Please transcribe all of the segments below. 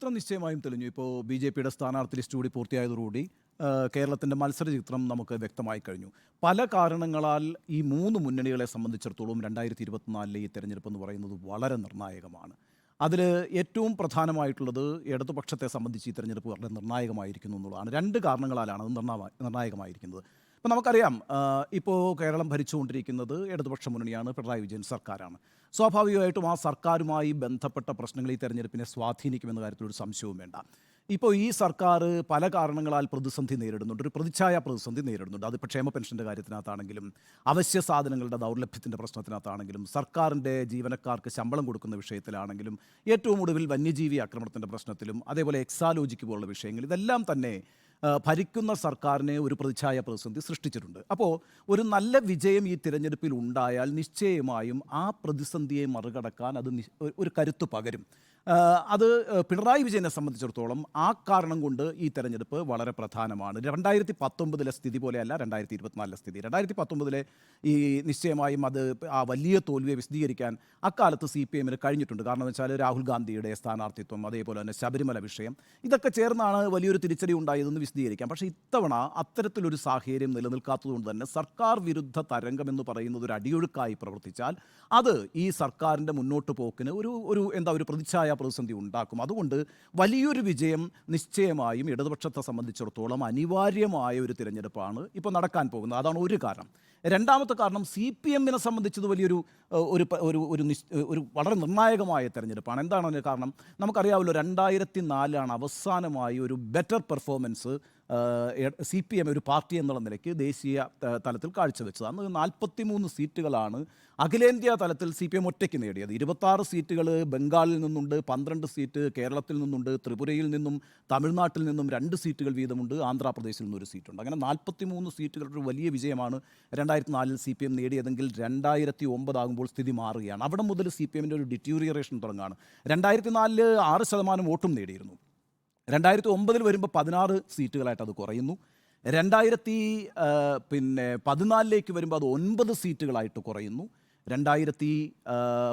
ചിത്രം നിശ്ചയമായും തെളിഞ്ഞു. ഇപ്പോൾ ബി ജെ പിയുടെ സ്ഥാനാർത്ഥി ലിസ്റ്റ് കൂടി പൂർത്തിയായതോടുകൂടി കേരളത്തിന്റെ മത്സര ചിത്രം നമുക്ക് വ്യക്തമായി കഴിഞ്ഞു. പല കാരണങ്ങളാൽ ഈ മൂന്ന് മുന്നണികളെ സംബന്ധിച്ചിടത്തോളം രണ്ടായിരത്തി ഇരുപത്തിനാലിലെ ഈ തെരഞ്ഞെടുപ്പ് എന്ന് പറയുന്നത് വളരെ നിർണായകമാണ്. അതിൽ ഏറ്റവും പ്രധാനമായിട്ടുള്ളത് ഇടതുപക്ഷത്തെ സംബന്ധിച്ച് ഈ തെരഞ്ഞെടുപ്പ് വളരെ നിർണായകമായിരിക്കുന്നു എന്നുള്ളതാണ്. രണ്ട് കാരണങ്ങളാലാണ് അത് നിർണായ നിർണായകമായിരിക്കുന്നത്. ഇപ്പം നമുക്കറിയാം ഇപ്പോൾ കേരളം ഭരിച്ചുകൊണ്ടിരിക്കുന്നത് ഇടതുപക്ഷ മുന്നണിയാണ് പിണറായി വിജയൻ സർക്കാരാണ്. സ്വാഭാവികമായിട്ടും ആ സർക്കാരുമായി ബന്ധപ്പെട്ട പ്രശ്നങ്ങൾ ഈ തെരഞ്ഞെടുപ്പിനെ സ്വാധീനിക്കുമെന്ന കാര്യത്തിൽ ഒരു സംശയവും വേണ്ട. ഇപ്പോൾ ഈ സർക്കാർ പല കാരണങ്ങളാൽ പ്രതിസന്ധി നേരിടുന്നുണ്ട് ഒരു പ്രതിച്ഛായ പ്രതിസന്ധി നേരിടുന്നുണ്ട്. അതിപ്പോൾ ക്ഷേമ പെൻഷന്റെ കാര്യത്തിനകത്താണെങ്കിലും അവശ്യ സാധനങ്ങളുടെ ദൗർലഭ്യത്തിന്റെ പ്രശ്നത്തിനകത്താണെങ്കിലും സർക്കാരിന്റെ ജീവനക്കാർക്ക് ശമ്പളം കൊടുക്കുന്ന വിഷയത്തിലാണെങ്കിലും ഏറ്റവും ഒടുവിൽ വന്യജീവി ആക്രമണത്തിന്റെ പ്രശ്നത്തിലും അതേപോലെ എക്സാലോജിക്ക് പോലുള്ള വിഷയങ്ങൾ ഇതെല്ലാം തന്നെ ഭരിക്കുന്ന സർക്കാരിനെ ഒരു പ്രതിച്ഛായ പ്രതിസന്ധി സൃഷ്ടിച്ചിട്ടുണ്ട്. അപ്പോൾ ഒരു നല്ല വിജയം ഈ തിരഞ്ഞെടുപ്പിൽ ഉണ്ടായാൽ നിശ്ചയമായും ആ പ്രതിസന്ധിയെ മറികടക്കാൻ അത് ഒരു- കരുത്തു പകരും. അത് പിണറായി വിജയനെ സംബന്ധിച്ചിടത്തോളം ആ കാരണം കൊണ്ട് ഈ തെരഞ്ഞെടുപ്പ് വളരെ പ്രധാനമാണ്. രണ്ടായിരത്തി പത്തൊമ്പതിലെ സ്ഥിതി പോലെയല്ല രണ്ടായിരത്തി ഇരുപത്തിനാലിലെ സ്ഥിതി. രണ്ടായിരത്തി പത്തൊമ്പതിലെ ഈ നിശ്ചയമായും അത് ആ വലിയ തോൽവിയെ വിശദീകരിക്കാൻ അക്കാലത്ത് സി പി എമ്മിന് കഴിഞ്ഞിട്ടുണ്ട്. കാരണം എന്ന് വെച്ചാൽ രാഹുൽ ഗാന്ധിയുടെ സ്ഥാനാർത്ഥിത്വം അതേപോലെ തന്നെ ശബരിമല വിഷയം ഇതൊക്കെ ചേർന്നാണ് വലിയൊരു തിരിച്ചടി ഉണ്ടായതെന്ന് വിശദീകരിക്കാം. പക്ഷേ ഇത്തവണ അത്തരത്തിലൊരു സാഹചര്യം നിലനിൽക്കാത്തതുകൊണ്ട് തന്നെ സർക്കാർ വിരുദ്ധ തരംഗം എന്ന് പറയുന്നത് ഒരു അടിയൊഴുക്കായി പ്രവർത്തിച്ചാൽ അത് ഈ സർക്കാരിന്റെ മുന്നോട്ട് പോക്കിന് ഒരു ഒരു എന്താ ഒരു പ്രതിച്ഛായ പ്രതിസന്ധി ഉണ്ടാക്കും. അതുകൊണ്ട് വലിയൊരു വിജയം നിശ്ചയമായും ഇടതുപക്ഷത്തെ സംബന്ധിച്ചിടത്തോളം അനിവാര്യമായ ഒരു തിരഞ്ഞെടുപ്പാണ് ഇപ്പോൾ നടക്കാൻ പോകുന്നത്. അതാണ് ഒരു കാരണം. രണ്ടാമത്തെ കാരണം സി പി എമ്മിനെ സംബന്ധിച്ചത് വലിയൊരു ഒരു ഒരു ഒരു ഒരു വളരെ നിർണായകമായ തിരഞ്ഞെടുപ്പാണ്. എന്താണ് കാരണം? നമുക്കറിയാമല്ലോ രണ്ടായിരത്തി നാലാണ് അവസാനമായി ഒരു better performance C P M ഒരു പാർട്ടി എന്നുള്ള നിലയ്ക്ക് ദേശീയ തലത്തിൽ കാഴ്ചവെച്ചത് അന്ന് നാൽപ്പത്തി മൂന്ന് സീറ്റുകളാണ് അഖിലേന്ത്യാ തലത്തിൽ സി പി എം ഒറ്റയ്ക്ക് നേടിയത്. ഇരുപത്താറ് സീറ്റുകൾ ബംഗാളിൽ നിന്നുണ്ട് പന്ത്രണ്ട് സീറ്റ് കേരളത്തിൽ നിന്നുണ്ട് ത്രിപുരയിൽ നിന്നും തമിഴ്നാട്ടിൽ നിന്നും രണ്ട് സീറ്റുകൾ വീതമുണ്ട് ആന്ധ്രാപ്രദേശിൽ നിന്നൊരു സീറ്റുണ്ട്. അങ്ങനെ നാൽപ്പത്തി മൂന്ന് സീറ്റുകളുടെ ഒരു വലിയ വിജയമാണ് രണ്ടായിരത്തി നാലിൽ സി പി എം നേടിയതെങ്കിൽ രണ്ടായിരത്തി ഒമ്പതാകുമ്പോൾ സ്ഥിതി മാറുകയാണ്. അവിടെ മുതൽ സി പി എമ്മിന്റെ ഒരു ഡിറ്റീരിയറേഷൻ തുടങ്ങുകയാണ് രണ്ടായിരത്തി നാലിൽ ആറ് ശതമാനം വോട്ടും നേടിയിരുന്നു. രണ്ടായിരത്തി ഒമ്പതിൽ വരുമ്പോൾ പതിനാറ് സീറ്റുകളായിട്ട് അത് കുറയുന്നു. രണ്ടായിരത്തി പിന്നെ പതിനാലിലേക്ക് വരുമ്പോൾ അത് ഒൻപത് സീറ്റുകളായിട്ട് കുറയുന്നു. രണ്ടായിരത്തി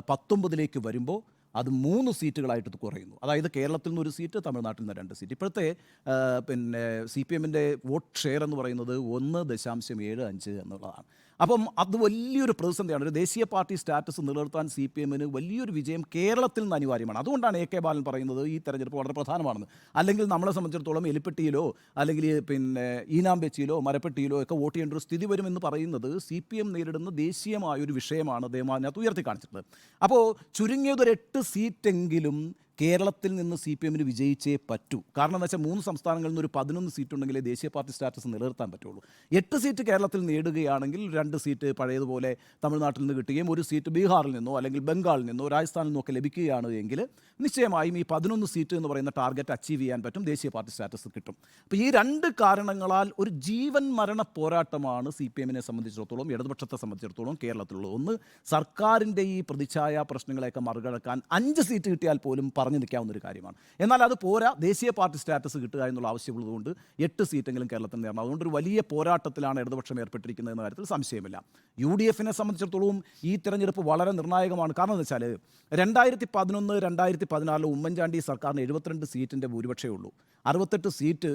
പത്തൊമ്പതിലേക്ക് വരുമ്പോൾ അത് മൂന്ന് സീറ്റുകളായിട്ട് കുറയുന്നു. അതായത് കേരളത്തിൽ നിന്ന് ഒരു സീറ്റ് തമിഴ്നാട്ടിൽ നിന്ന് രണ്ട് സീറ്റ്. ഇപ്പോഴത്തെ പിന്നെ സി പി എമ്മിന്റെ വോട്ട് ഷെയർ എന്ന് പറയുന്നത് ഒന്ന് ദശാംശം ഏഴ് അഞ്ച് എന്നുള്ളതാണ്. അപ്പം അത് വലിയൊരു പ്രതിസന്ധിയാണ്. ഒരു ദേശീയ പാർട്ടി സ്റ്റാറ്റസ് നിലനിർത്താൻ സി പി എമ്മിന് വലിയൊരു വിജയം കേരളത്തിൽ നിന്ന് അനിവാര്യമാണ്. അതുകൊണ്ടാണ് എ കെ ബാലൻ പറയുന്നത് ഈ തെരഞ്ഞെടുപ്പ് വളരെ പ്രധാനമാണെന്ന് അല്ലെങ്കിൽ നമ്മളെ സംബന്ധിച്ചിടത്തോളം എലിപ്പെട്ടിയിലോ അല്ലെങ്കിൽ പിന്നെ ഈനാമ്പെച്ചിയിലോ മരപ്പെട്ടിയിലോ ഒക്കെ വോട്ട് ചെയ്യേണ്ട ഒരു സ്ഥിതി വരുമെന്ന് പറയുന്നത് സി പി എം നേരിടുന്ന ദേശീയമായ ഒരു വിഷയമാണ് അദ്ദേഹം അതിനകത്ത് ഉയർത്തി കാണിച്ചിട്ടുള്ളത് അപ്പോൾ ചുരുങ്ങിയത് ഒരു എട്ട് സീറ്റെങ്കിലും കേരളത്തിൽ നിന്ന് സി പി എമ്മിന് വിജയിച്ചേ പറ്റൂ. കാരണം എന്താ വെച്ചാൽ മൂന്ന് സംസ്ഥാനങ്ങളിൽ നിന്ന് ഒരു പതിനൊന്ന് സീറ്റ് ഉണ്ടെങ്കിലേ ദേശീയ പാർട്ടി സ്റ്റാറ്റസ് നിലനിർത്താൻ പറ്റുള്ളൂ. എട്ട് സീറ്റ് കേരളത്തിൽ നേടുകയാണെങ്കിൽ രണ്ട് സീറ്റ് പഴയതുപോലെ തമിഴ്നാട്ടിൽ നിന്ന് കിട്ടുകയും ഒരു സീറ്റ് ബീഹാറിൽ നിന്നോ അല്ലെങ്കിൽ ബംഗാളിൽ നിന്നോ രാജസ്ഥാനിൽ നിന്നോ ഒക്കെ ലഭിക്കുകയാണ് എങ്കിൽ നിശ്ചയമായും ഈ പതിനൊന്ന് സീറ്റ് എന്ന് പറയുന്ന ടാർഗറ്റ് അച്ചീവ് ചെയ്യാൻ പറ്റും ദേശീയ പാർട്ടി സ്റ്റാറ്റസ് കിട്ടും. അപ്പോൾ ഈ രണ്ട് കാരണങ്ങളാൽ ഒരു ജീവൻ മരണ പോരാട്ടമാണ് സി പി എമ്മിനെ സംബന്ധിച്ചിടത്തോളം ഇടതുപക്ഷത്തെ സംബന്ധിച്ചിടത്തോളം കേരളത്തിലുള്ളത്. ഒന്ന് സർക്കാരിന്റെ ഈ പ്രതിച്ഛായ പ്രശ്നങ്ങളെയൊക്കെ മറികടക്കാൻ അഞ്ച് സീറ്റ് കിട്ടിയാൽ പോലും പറഞ്ഞു നിൽക്കാവുന്ന ഒരു കാര്യമാണ്. എന്നാൽ അത് പോരാ ദേശീയ പാർട്ടി സ്റ്റാറ്റസ് കിട്ടുക എന്നുള്ള ആവശ്യമുള്ളതുകൊണ്ട് എട്ട് സീറ്റെങ്കിലും കേരളത്തിൽ നേടണം. അതുകൊണ്ട് ഒരു വലിയ പോരാട്ടത്തിലാണ് ഇടതുപക്ഷം ഏർപ്പെട്ടിരിക്കുന്നത് എന്ന കാര്യത്തിൽ സംശയമില്ല. യു ഡി എഫിനെ സംബന്ധിച്ചിടത്തോളം ഈ തെരഞ്ഞെടുപ്പ് വളരെ നിർണായകമാണ്. കാരണം എന്ന് വെച്ചാൽ രണ്ടായിരത്തി പതിനൊന്ന് രണ്ടായിരത്തി പതിനാറിൽ ഉമ്മൻചാണ്ടി സർക്കാരിന് എഴുപത്തിരണ്ട് സീറ്റിന്റെ ഭൂരിപക്ഷമേ ഉള്ളൂ. അറുപത്തെട്ട് സീറ്റ്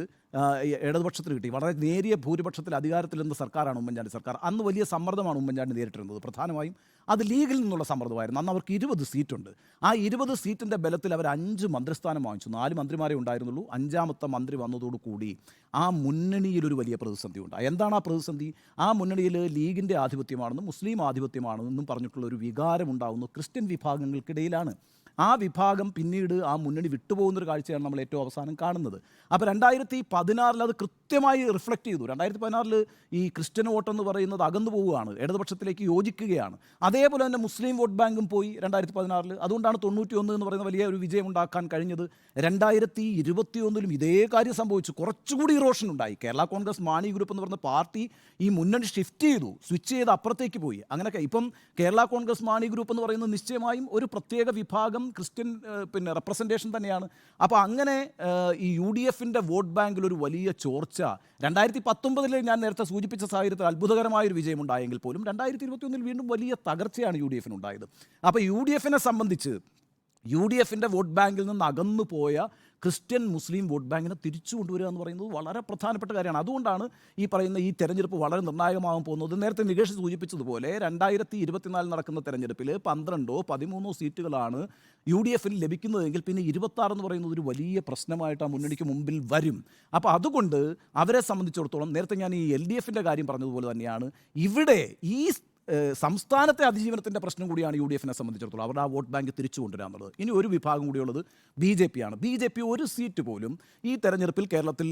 ഇടതുപക്ഷത്തിന് കിട്ടി. വളരെ നേരിയ ഭൂരിപക്ഷത്തിൽ അധികാരത്തിൽ നിന്ന സർക്കാരാണ് ഉമ്മൻചാണ്ടി സർക്കാർ. അന്ന് വലിയ സമ്മർദ്ദമാണ് ഉമ്മൻചാണ്ടി നേരിട്ടിരുന്നത്. പ്രധാനമായും അത് ലീഗിൽ നിന്നുള്ള സമ്മർദ്ദമായിരുന്നു. അന്ന് അവർക്ക് ഇരുപത് സീറ്റുണ്ട്. ആ ഇരുപത് സീറ്റിന്റെ ബലത്തിൽ അവർ അഞ്ച് മന്ത്രിസ്ഥാനം വാങ്ങിച്ചു. നാല് മന്ത്രിമാരെ ഉണ്ടായിരുന്നുള്ളൂ. അഞ്ചാമത്തെ മന്ത്രി വന്നതോടുകൂടി ആ മുന്നണിയിൽ ഒരു വലിയ പ്രതിസന്ധി ഉണ്ടായി. എന്താണ് ആ പ്രതിസന്ധി? ആ മുന്നണിയിൽ ലീഗിന്റെ ആധിപത്യമാണെന്നും മുസ്ലിം ആധിപത്യമാണെന്നും പറഞ്ഞിട്ടുള്ള ഒരു വികാരം ഉണ്ടാകുന്നു ക്രിസ്ത്യൻ വിഭാഗങ്ങൾക്കിടയിലാണ്. ആ വിഭാഗം പിന്നീട് ആ മുന്നണി വിട്ടുപോകുന്നൊരു കാഴ്ചയാണ് നമ്മൾ ഏറ്റവും അവസാനം കാണുന്നത്. അപ്പോൾ രണ്ടായിരത്തി പതിനാറിൽ അത് കൃത്യമായി റിഫ്ലക്റ്റ് ചെയ്തു. രണ്ടായിരത്തി പതിനാറിൽ ഈ ക്രിസ്ത്യൻ വോട്ട് എന്ന് പറയുന്നത് അകന്നു പോവുകയാണ്. ഇടതുപക്ഷത്തിലേക്ക് യോജിക്കുകയാണ്. അതേപോലെ തന്നെ മുസ്ലിം വോട്ട് ബാങ്കും പോയി രണ്ടായിരത്തി പതിനാറിൽ അതുകൊണ്ടാണ് തൊണ്ണൂറ്റി ഒന്ന് എന്ന് പറയുന്ന വലിയ ഒരു വിജയം ഉണ്ടാക്കാൻ കഴിഞ്ഞത്. രണ്ടായിരത്തി ഇരുപത്തി ഒന്നിലും ഇതേ കാര്യം സംഭവിച്ചു. കുറച്ചുകൂടി ഇറോഷൻ ഉണ്ടായി. കേരള കോൺഗ്രസ് മാണി ഗ്രൂപ്പ് എന്ന് പറയുന്ന പാർട്ടി ഈ മുന്നണി ഷിഫ്റ്റ് ചെയ്തു. സ്വിച്ച് ചെയ്ത് അപ്പുറത്തേക്ക് പോയി. അങ്ങനെയൊക്കെ ഇപ്പം കേരള കോൺഗ്രസ് മാണി ഗ്രൂപ്പ് എന്ന് പറയുന്നത് നിശ്ചയമായും ഒരു പ്രത്യേക വിഭാഗം ക്രിസ്ത്യൻ പിന്നെ റെപ്രസെന്റേഷൻ തന്നെയാണ്. അപ്പോൾ അങ്ങനെ ഈ യു ഡി എഫിന്റെ വോട്ട് ബാങ്കിൽ ഒരു വലിയ ചോർച്ച രണ്ടായിരത്തി പത്തൊമ്പതിൽ ഞാൻ നേരത്തെ സൂചിപ്പിച്ച സാഹചര്യത്തിൽ അത്ഭുതകരമായ ഒരു വിജയം ഉണ്ടായെങ്കിൽ പോലും രണ്ടായിരത്തി ഇരുപത്തിയൊന്നിൽ വീണ്ടും വലിയ തകർച്ചയാണ് യു ഡി എഫിനുണ്ടായത് അപ്പോൾ യു ഡി എഫിനെ സംബന്ധിച്ച് യു ഡി എഫിന്റെ വോട്ട് ബാങ്കിൽ നിന്ന് അകന്നു പോയ ക്രിസ്ത്യൻ മുസ്ലിം വോട്ട് ബാങ്കിനെ തിരിച്ചു കൊണ്ടുവരിക എന്ന് പറയുന്നത് വളരെ പ്രധാനപ്പെട്ട കാര്യമാണ്. അതുകൊണ്ടാണ് ഈ പറയുന്ന ഈ തെരഞ്ഞെടുപ്പ് വളരെ നിർണായകമാകാൻ പോകുന്നത്. നേരത്തെ നികേഷ് സൂചിപ്പിച്ചതുപോലെ രണ്ടായിരത്തി ഇരുപത്തിനാലിൽ നടക്കുന്ന തെരഞ്ഞെടുപ്പിൽ പന്ത്രണ്ടോ പതിമൂന്നോ സീറ്റുകളാണ് യു ഡി എഫിൽ ലഭിക്കുന്നതെങ്കിൽ പിന്നെ ഇരുപത്തി എന്ന് പറയുന്നത് ഒരു വലിയ പ്രശ്നമായിട്ട് ആ മുന്നണിക്ക് മുമ്പിൽ വരും. അപ്പോൾ അതുകൊണ്ട് അവരെ സംബന്ധിച്ചിടത്തോളം നേരത്തെ ഞാൻ ഈ എൽ ഡി എഫിന്റെ കാര്യം പറഞ്ഞതുപോലെ തന്നെയാണ്. ഇവിടെ ഈ സംസ്ഥാനത്തെ അതിജീവനത്തിന്റെ പ്രശ്നം കൂടിയാണ് യു ഡി എഫിനെ സംബന്ധിച്ചിടത്തോളം. അവരുടെ ആ വോട്ട് ബാങ്ക് തിരിച്ചു കൊണ്ടുവരാന്നുള്ളത് ഇനി ഒരു വിഭാഗം കൂടിയുള്ളത് ബി ജെ പി ആണ് ബി ജെ പി ഒരു സീറ്റ് പോലും ഈ തെരഞ്ഞെടുപ്പിൽ കേരളത്തിൽ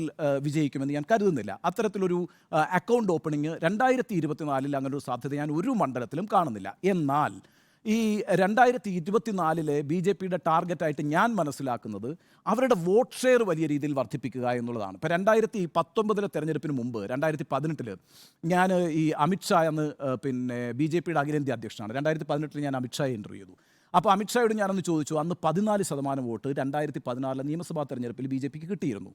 വിജയിക്കുമെന്ന് ഞാൻ കരുതുന്നില്ല. അത്തരത്തിലൊരു അക്കൗണ്ട് ഓപ്പണിങ് രണ്ടായിരത്തി ഇരുപത്തിനാലിൽ അങ്ങനെ ഒരു സാധ്യത ഞാൻ ഒരു മണ്ഡലത്തിലും കാണുന്നില്ല. എന്നാൽ ഈ രണ്ടായിരത്തി ഇരുപത്തിനാലിലെ ബി ജെ പിയുടെ ടാർഗറ്റായിട്ട് ഞാൻ മനസ്സിലാക്കുന്നത് അവരുടെ വോട്ട് ഷെയർ വലിയ രീതിയിൽ വർദ്ധിപ്പിക്കുക എന്നുള്ളതാണ്. ഇപ്പോൾ രണ്ടായിരത്തി പത്തൊമ്പതിലെ തെരഞ്ഞെടുപ്പിന് മുമ്പ് രണ്ടായിരത്തി പതിനെട്ടിൽ ഞാൻ ഈ അമിത്ഷാ എന്ന് പിന്നെ ബി ജെ പിയുടെ അഖിലേന്ത്യാ അധ്യക്ഷനാണ്. രണ്ടായിരത്തി പതിനെട്ടിൽ ഞാൻ അമിത്ഷായെ ഇന്റർവ്യൂ ചെയ്തു. അപ്പോൾ അമിത്ഷായോട് ഞാനൊന്ന് ചോദിച്ചു അന്ന് പതിനാല് ശതമാനം വോട്ട് രണ്ടായിരത്തി പതിനാറിലെ നിയമസഭാ തെരഞ്ഞെടുപ്പിൽ ബി ജെ പിക്ക് കിട്ടിയിരുന്നു.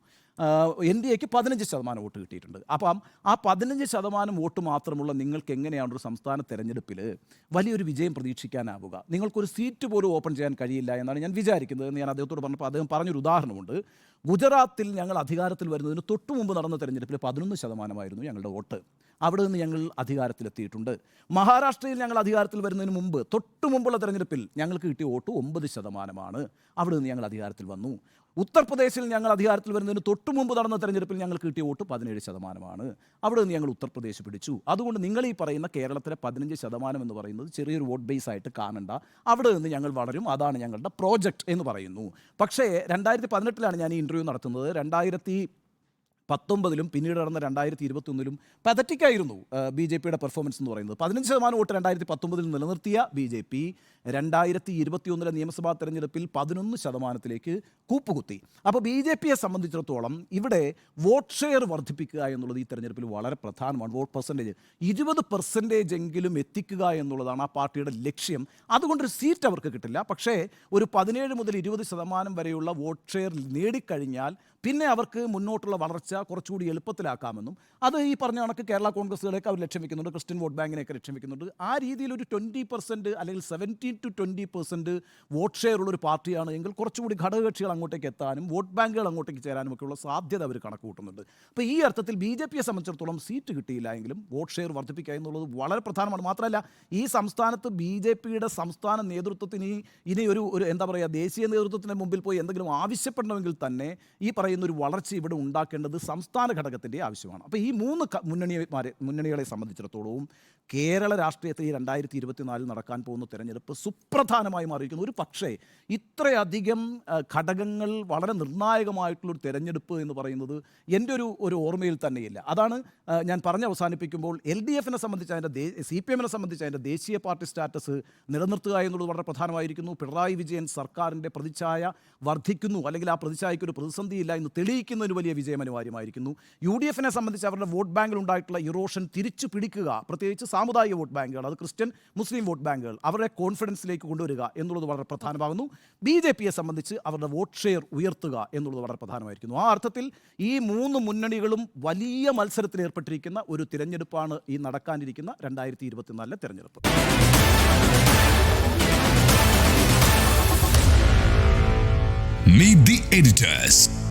എൻ ഡി എക്ക് പതിനഞ്ച് ശതമാനം വോട്ട് കിട്ടിയിട്ടുണ്ട്. അപ്പം ആ പതിനഞ്ച് ശതമാനം വോട്ട് മാത്രമുള്ള നിങ്ങൾക്ക് എങ്ങനെയാണ് ഒരു സംസ്ഥാന തെരഞ്ഞെടുപ്പിൽ വലിയൊരു വിജയം പ്രതീക്ഷിക്കാനാവുക? നിങ്ങൾക്കൊരു സീറ്റ് പോലും ഓപ്പൺ ചെയ്യാൻ കഴിയില്ല എന്നാണ് ഞാൻ വിചാരിക്കുന്നത് എന്ന് ഞാൻ അദ്ദേഹത്തോട് പറഞ്ഞപ്പോൾ അദ്ദേഹം പറഞ്ഞൊരു ഉദാഹരണമുണ്ട്. ഗുജറാത്തിൽ ഞങ്ങൾ അധികാരത്തിൽ വരുന്നതിന് തൊട്ടു മുമ്പ് നടന്ന തെരഞ്ഞെടുപ്പിൽ പതിനൊന്ന് ശതമാനമായിരുന്നു ഞങ്ങളുടെ വോട്ട്. അവിടെ നിന്ന് ഞങ്ങൾ അധികാരത്തിലെത്തിയിട്ടുണ്ട്. മഹാരാഷ്ട്രയിൽ ഞങ്ങൾ അധികാരത്തിൽ വരുന്നതിന് മുമ്പ് തൊട്ടു മുമ്പുള്ള തെരഞ്ഞെടുപ്പിൽ ഞങ്ങൾക്ക് കിട്ടിയ വോട്ട് ഒമ്പത് ശതമാനമാണ്. അവിടെ നിന്ന് ഞങ്ങൾ അധികാരത്തിൽ വന്നു. ഉത്തർപ്രദേശിൽ ഞങ്ങൾ അധികാരത്തിൽ വരുന്നതിന് തൊട്ടു മുമ്പ് നടന്ന തെരഞ്ഞെടുപ്പിൽ ഞങ്ങൾ കിട്ടിയ വോട്ട് പതിനേഴ് ശതമാനമാണ്. അവിടെ നിന്ന് ഞങ്ങൾ ഉത്തർപ്രദേശ് പിടിച്ചു. അതുകൊണ്ട് നിങ്ങൾ ഈ പറയുന്ന കേരളത്തിലെ പതിനഞ്ച് ശതമാനം എന്ന് പറയുന്നത് ചെറിയൊരു വോട്ട് ബേസ് ആയിട്ട് കാണണ്ട. അവിടെ നിന്ന് ഞങ്ങൾ വളരും. അതാണ് ഞങ്ങളുടെ പ്രോജക്റ്റ് എന്ന് പറയുന്നു. പക്ഷേ രണ്ടായിരത്തി പതിനെട്ടിലാണ് ഞാൻ ഈ ഇന്റർവ്യൂ നടത്തുന്നത്. രണ്ടായിരത്തി പത്തൊമ്പതിലും പിന്നീട് നടന്ന രണ്ടായിരത്തി ഇരുപത്തൊന്നിലും പതറ്റിക്കായിരുന്നു ബി ജെ പിയുടെ പെർഫോമൻസ് എന്ന് പറയുന്നത്. പതിനഞ്ച് ശതമാനം വോട്ട് രണ്ടായിരത്തി പത്തൊമ്പതിൽ നിലനിർത്തിയ ബി ജെ പി രണ്ടായിരത്തി ഇരുപത്തിയൊന്നിലെ നിയമസഭാ തെരഞ്ഞെടുപ്പിൽ പതിനൊന്ന് ശതമാനത്തിലേക്ക് കൂപ്പുകുത്തി. അപ്പോൾ ബി ജെ പിയെ സംബന്ധിച്ചിടത്തോളം ഇവിടെ വോട്ട് ഷെയർ വർദ്ധിപ്പിക്കുക എന്നുള്ളത് ഈ തെരഞ്ഞെടുപ്പിൽ വളരെ പ്രധാനമാണ്. വോട്ട് പെർസെന്റേജ് ഇരുപത് പെർസെന്റേജ് എങ്കിലും എത്തിക്കുക എന്നുള്ളതാണ് ആ പാർട്ടിയുടെ ലക്ഷ്യം. അതുകൊണ്ടൊരു സീറ്റ് അവർക്ക് കിട്ടില്ല. പക്ഷേ ഒരു പതിനേഴ് മുതൽ ഇരുപത് ശതമാനം വരെയുള്ള വോട്ട് ഷെയർ നേടിക്കഴിഞ്ഞാൽ പിന്നെ അവർക്ക് മുന്നോട്ടുള്ള വളർച്ച കുറച്ചുകൂടി എളുപ്പത്തിലാക്കാമെന്നും അത് ഈ പറഞ്ഞ കണക്ക് കേരള കോൺഗ്രസുകളെയൊക്കെ അവർ ലക്ഷ്യം വെക്കുന്നുണ്ട് ക്രിസ്ത്യൻ വോട്ട് ബാങ്കിനെയൊക്കെ ലക്ഷ്യം വെക്കുന്നുണ്ട് ആ രീതിയിൽ ഒരു ട്വന്റി പെർസെന്റ് അല്ലെങ്കിൽ seventeen to twenty percent vote share ഉള്ള ഒരു പാർട്ടിയാണ് എങ്കിൽ കുറച്ചുകൂടി ഘടകകക്ഷികൾ അങ്ങോട്ടേക്ക് എത്താനും വോട്ട് ബാങ്കുകൾ അങ്ങോട്ടേക്ക് ചേരാനും ഒക്കെയുള്ള സാധ്യത അവർ കണക്ക് കൂട്ടുന്നുണ്ട് അപ്പോൾ ഈ അർത്ഥത്തിൽ ബി ജെ പിയെ സംബന്ധിച്ചിടത്തോളം സീറ്റ് കിട്ടിയില്ല എങ്കിലും വോട്ട് ഷെയർ വർദ്ധിപ്പിക്കുക എന്നുള്ളത് വളരെ പ്രധാനമാണ്. മാത്രമല്ല ഈ സംസ്ഥാനത്ത് ബി ജെ പിയുടെ സംസ്ഥാന നേതൃത്വത്തിന് ഇനി ഒരു ഒരു എന്താ പറയുക ദേശീയ നേതൃത്വത്തിന് മുമ്പിൽ പോയി എന്തെങ്കിലും ആവശ്യപ്പെടണമെങ്കിൽ തന്നെ ഈ പറയുന്ന ഒരു വളർച്ച ഇവിടെ ഉണ്ടാക്കേണ്ടത് സംസ്ഥാന ഘടകത്തിന്റെ ആവശ്യമാണ്. അപ്പോൾ ഈ മൂന്ന് മുന്നണിമാരെ മുന്നണികളെ സംബന്ധിച്ചിടത്തോളവും കേരള രാഷ്ട്രീയത്തിൽ ഈ രണ്ടായിരത്തി ഇരുപത്തിനാലിൽ നടക്കാൻ പോകുന്ന തെരഞ്ഞെടുപ്പ് സുപ്രധാനമായി മാറിയിരിക്കുന്നു ഒരു പക്ഷേ ഇത്രയധികം ഘടകങ്ങൾ വളരെ നിർണായകമായിട്ടുള്ളൊരു തെരഞ്ഞെടുപ്പ് എന്ന് പറയുന്നത് എന്റെ ഒരു ഒരു ഓർമ്മയിൽ തന്നെയില്ല. അതാണ് ഞാൻ പറഞ്ഞ് അവസാനിപ്പിക്കുമ്പോൾ എൽ ഡി എഫിനെ സംബന്ധിച്ച് അതിന്റെ സി പി എമ്മിനെ സംബന്ധിച്ച് അതിന്റെ ദേശീയ പാർട്ടി സ്റ്റാറ്റസ് നിലനിർത്തുക എന്നുള്ളത് വളരെ പ്രധാനമായിരിക്കുന്നു. പിണറായി വിജയൻ സർക്കാരിന്റെ പ്രതിച്ഛായ വർദ്ധിക്കുന്നു. അല്ലെങ്കിൽ ആ പ്രതിച്ഛായയ്ക്ക് ഒരു പ്രതിസന്ധിയില്ല എന്ന് ഒരു വലിയ വിജയം അനിവാര്യമായിരിക്കുന്നു. യു ഡി എഫിനെ സംബന്ധിച്ച് അവരുടെ വോട്ട് ബാങ്കിൽ ഉണ്ടായിട്ടുള്ള ഇറോഷൻ തിരിച്ചു പിടിക്കുക. പ്രത്യേകിച്ച് സാമുദായിക വോട്ട് ബാങ്കുകൾ അത് ക്രിസ്ത്യൻ മുസ്ലിം വോട്ട് ബാങ്കുകൾ അവരുടെ കോൺഫിഡൻസിലേക്ക് കൊണ്ടുവരിക എന്നുള്ളത് വളരെ പ്രധാനമാകുന്നു. ബി ജെ പിയെ സംബന്ധിച്ച് അവരുടെ വോട്ട് ഷെയർ ഉയർത്തുക എന്നുള്ളത് വളരെ പ്രധാനമായിരിക്കുന്നു. ആ അർത്ഥത്തിൽ ഈ മൂന്ന് മുന്നണികളും വലിയ മത്സരത്തിൽ ഏർപ്പെട്ടിരിക്കുന്ന ഒരു തിരഞ്ഞെടുപ്പാണ് ഈ നടക്കാനിരിക്കുന്ന രണ്ടായിരത്തി ഇരുപത്തിനാലിലെ തിരഞ്ഞെടുപ്പ്. Meet the editors.